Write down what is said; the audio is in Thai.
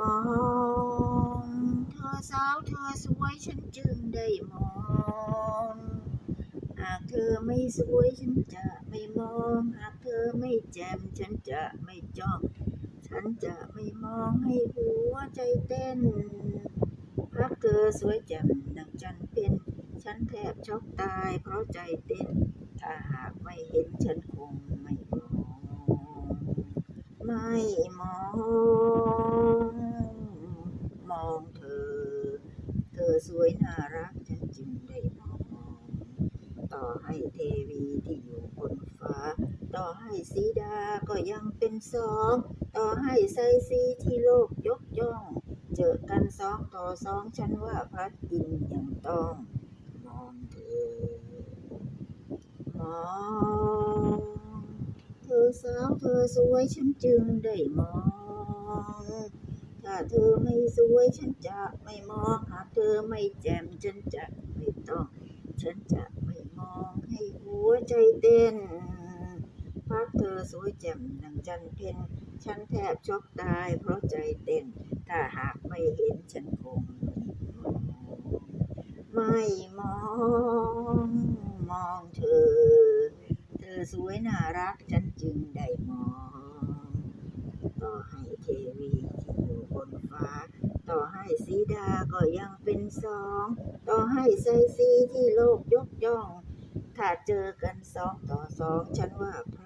มองเธอสาวเธอสวยฉันจึงได้มองหากเธอไม่สวยฉันจะไม่มองหากเธอไม่แจ่มฉันจะไม่จ้องฉันจะไม่มองให้หัวใจเต้นรักเธอสวยแจ่มดังจันเป็นฉันแทบช็อกตายเพราะใจเต้น ถ้าหากไม่เห็นฉันคงไม่มอง ไม่มอง มองเธอ เธอ สวยน่ารักฉันจึงได้มองต่อให้เทวีที่อยู่บนฟ้า ต่อให้สีดาก็ยังเป็นสอง ต่อให้ไซซีที่โลกยกย่อง เจอกันสองต่อสองฉันว่าพระอินทร์ยังต้อง มองเธอมองเธอสาวเธอสวยฉันจึงได้มอง ถ้าเธอไม่สวยฉันจะไม่มองหากเธอไม่แจ่มฉันจะไม่ต้อง ฉันจะไม่มองให้หัวใจเต้นพักเธอสวยแจ่มดังจันเพ็ญฉันแทบช็อกตายเพราะใจเต้น ถ้าหากไม่เห็นฉันคงไม่มอง มองเธอ เธอสวยน่ารักฉันจึงได้มอง ให้เทวีที่อยู่บนฟ้า ต่อให้สีดาก็ยังเป็นสอง ต่อให้ไซซีที่โลกยกย่อง ถ้าเจอกันสองต่อสอง ฉันว่าพระ